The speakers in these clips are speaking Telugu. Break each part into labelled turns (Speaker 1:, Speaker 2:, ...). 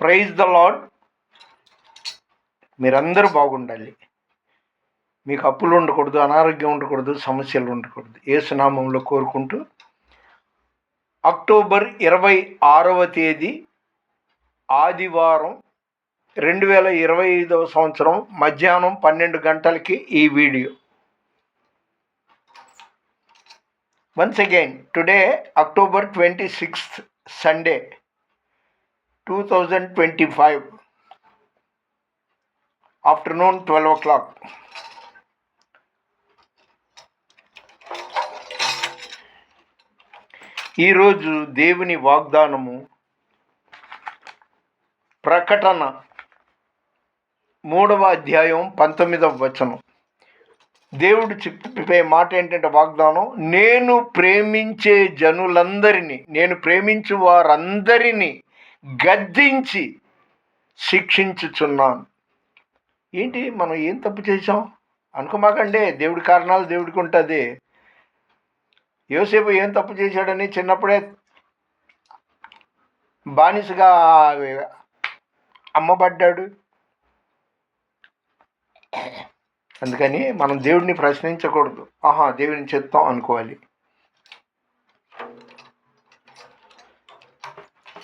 Speaker 1: ప్రైజ్ ద లాడ్ మీరందరూ బాగుండాలి. మీకు అప్పులు ఉండకూడదు అనారోగ్యం ఉండకూడదు సమస్యలు ఉండకూడదు. ఏ సునామంలో కోరుకుంటూ అక్టోబర్ ఇరవై ఆరవ తేదీ ఆదివారం రెండు వేల ఇరవై ఐదవ సంవత్సరం మధ్యాహ్నం పన్నెండు గంటలకి ఈ video. Once again today October twenty sixth Sunday two thousand twenty five afternoon twelve o'clock ఈరోజు దేవుని వాగ్దానము ప్రకటన మూడవ అధ్యాయం పంతొమ్మిదవ వచనం. దేవుడు చెప్పే మాట ఏంటంటే వాగ్దానం నేను ప్రేమించే జనులందరినీ నేను ప్రేమించు వారందరినీ గద్దించి శిక్షించుచున్నాను. ఏంటి మనం ఏం తప్పు చేసాం అనుకోమాకండి దేవుడి కారణాలు దేవుడికి ఉంటుంది. యోసేపు ఏం తప్పు చేశాడని చిన్నప్పుడే బానిసగా అమ్మబడ్డాడు. అందుకని మనం దేవుడిని ప్రశ్నించకూడదు. ఆహా దేవుడిని చెప్తాం అనుకోవాలి.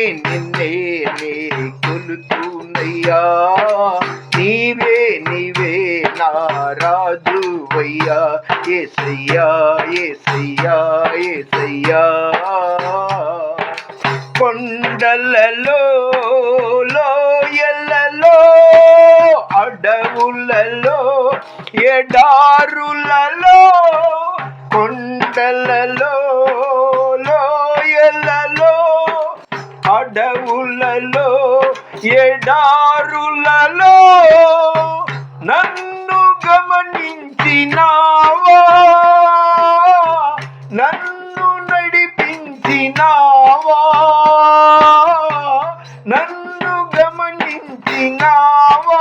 Speaker 1: నిన్నే నే కొలుతూనయ్యా. నీవే నీవే నా రాజువయ్యా. ఏసయ్యా ఏసయ్యా ఏసయ్యా. కొండలలో లోయలలో అడవులలో ఎడారులలో కొండలలో ఎడారులలో నన్ను గమనించినావా? నన్ను నడిపించినావా? నన్ను గమనించినావా?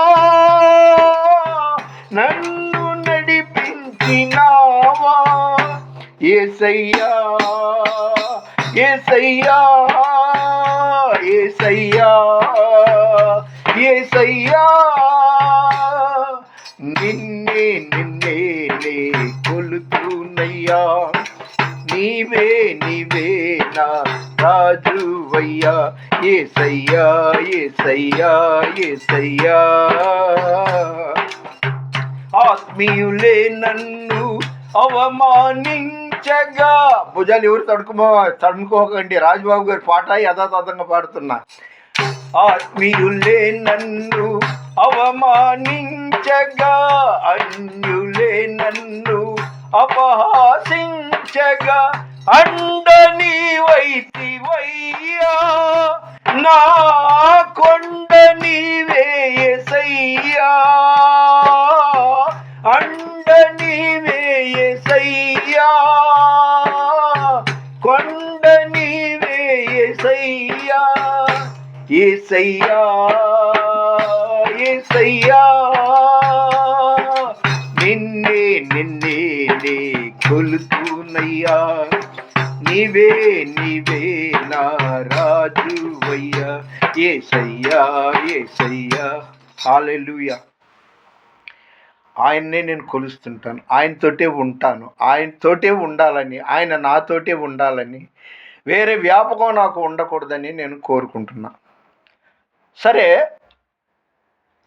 Speaker 1: నన్ను నడిపించినావా? ఏసయ్యా ఏసయ్యా ఏసయ్యా. ఏసయ్యా నిన్నే నిన్నే నే కొలుతున్నయ్యా. నీవే నీవే నా రాజువయ్యా. ఏసయ్యా ఏసయ్యా ఏసయ్యా. ఆత్మీయులే నన్ను అవమానించగా. భుజాలు ఎవరు తడుకుమో తడుముకోకండి. రాజబాబు గారి పాట యథాతథంగా పాడుతున్నా. ఆత్మీయులే నన్ను అవమానించగా అన్యులే నన్ను అపహాసించగా అండని వైతివయ్యా నా కొండ నీవే ఎసయ్యా అండ నీవే ఎసయ్యా కొండ నీవే ఏసయ్యా ఏసయ్యా నిన్నే నిన్నే నే కొలుతున్నయ్యా నీవే నీవే నా రాజువయ్యా. ఏసయ్యా ఏసయ్యా హాలెలుయా ఆయన్నే నేను కొలుస్తుంటాను. ఆయనతోటే ఉంటాను. ఆయనతోటే ఉండాలని ఆయన నాతోటే ఉండాలని వేరే వ్యాపకం నాకు ఉండకూడదని నేను కోరుకుంటున్నా. సరే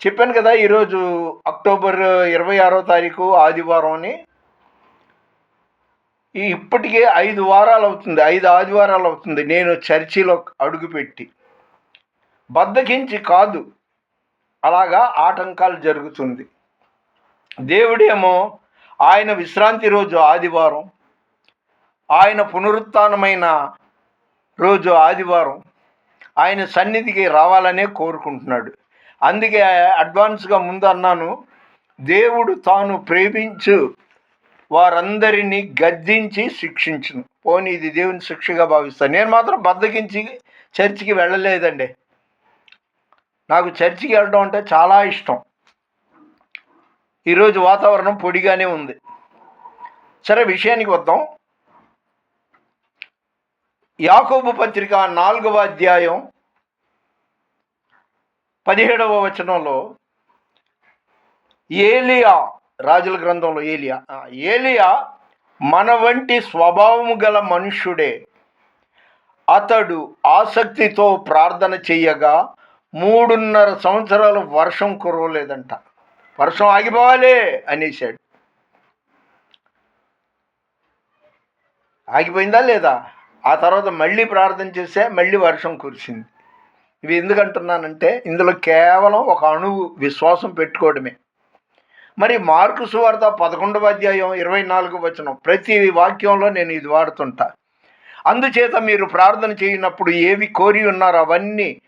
Speaker 1: చెప్పాను కదా ఈరోజు అక్టోబర్ ఇరవై ఆరో తారీఖు ఆదివారం అని ఈ ఇప్పటికే ఐదు వారాలు అవుతుంది ఐదు ఆదివారాలు అవుతుంది నేను చర్చిలో అడుగుపెట్టి. బద్దకించి కాదు అలాగా ఆటంకాలు జరుగుతుంది. దేవుడేమో ఆయన విశ్రాంతి రోజు ఆదివారం ఆయన పునరుత్నమైన రోజు ఆదివారం ఆయన సన్నిధికి రావాలనే కోరుకుంటున్నాడు. అందుకే అడ్వాన్స్గా ముందు అన్నాను దేవుడు తాను ప్రేమించు వారందరినీ గద్దించి శిక్షించును. పోనీ ఇది దేవుని శిక్షగా భావిస్తాను నేను మాత్రం బద్దకించి చర్చికి వెళ్ళలేదండి. నాకు చర్చికి వెళ్ళడం అంటే చాలా ఇష్టం. ఈరోజు వాతావరణం పొడిగానే ఉంది. సరే విషయానికి వద్దాం. యాకోబు పత్రిక నాలుగవ అధ్యాయం పదిహేడవ వచనంలో ఏలియా రాజుల గ్రంథంలో ఏలియా ఏలియా మన వంటి స్వభావము గల మనుష్యుడే. అతడు ఆసక్తితో ప్రార్థన చెయ్యగా మూడున్నర సంవత్సరాలు వర్షం కురవలేదంట. వర్షం ఆగిపోవాలి అనేసాడు ఆగిపోయిందా లేదా? ఆ తర్వాత మళ్ళీ ప్రార్థన చేస్తే మళ్ళీ వర్షం కురిసింది. ఇవి ఎందుకంటున్నానంటే ఇందులో కేవలం ఒక అణువు విశ్వాసం పెట్టుకోవడమే. మరి మార్కు సువార్త పదకొండవ అధ్యాయం ఇరవై నాలుగు వచనం ప్రతి వాక్యంలో నేను ఇది వాడుతుంటా. అందుచేత మీరు ప్రార్థన చేయనప్పుడు ఏవి కోరి ఉన్నారో అవన్నీ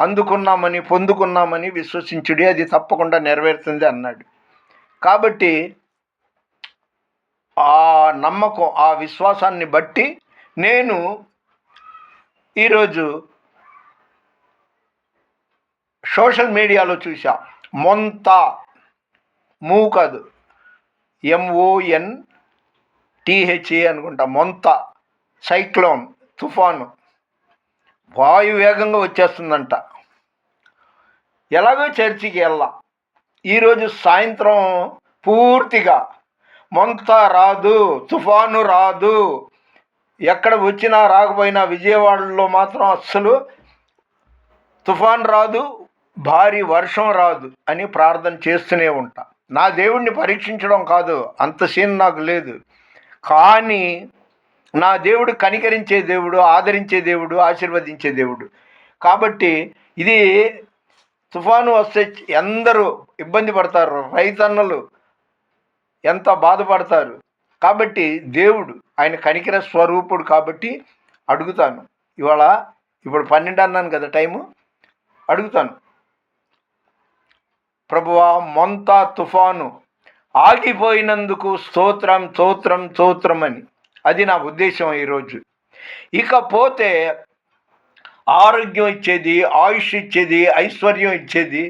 Speaker 1: అందుకున్నామని పొందుకున్నామని విశ్వసించుడి అది తప్పకుండా నెరవేరుతుంది అన్నాడు. కాబట్టి ఆ నమ్మకం ఆ విశ్వాసాన్ని బట్టి నేను ఈరోజు సోషల్ మీడియాలో చూసా మొంత మూ కాదు ఎంఓఎన్ టిహెచ్ఏ అనుకుంటా మొంత సైక్లోన్ తుఫాను వాయు వేగంగా వచ్చేస్తుందంట. ఎలాగో చర్చికి వెళ్ళా. ఈరోజు సాయంత్రం పూర్తిగా మొంత రాదు తుఫాను రాదు. ఎక్కడ వచ్చినా రాకపోయినా విజయవాడలో మాత్రం అస్సలు తుఫాన్ రాదు భారీ వర్షం రాదు అని ప్రార్థన చేస్తూనే ఉంటా. నా దేవుణ్ణి పరీక్షించడం కాదు అంత సీన్ నాకు లేదు. కానీ నా దేవుడు కనికరించే దేవుడు ఆదరించే దేవుడు ఆశీర్వదించే దేవుడు. కాబట్టి ఇది తుఫాను వస్తే ఎందరూ ఇబ్బంది పడతారు రైతన్నలు ఎంత బాధపడతారు? కాబట్టి దేవుడు ఆయన కనికర స్వరూపుడు కాబట్టి అడుగుతాను. ఇవాళ ఇప్పుడు పన్నెండు అన్నాను కదా టైము. అడుగుతాను. ప్రభువా మొంత తుఫాను ఆగిపోయినందుకు స్తోత్రం స్తోత్రం స్తోత్రం అని. అది నా ఉద్దేశం ఈరోజు ఇకపోతే ఆరోగ్యం ఇచ్చేది ఆయుష్ ఇచ్చేది ఐశ్వర్యం ఇచ్చేది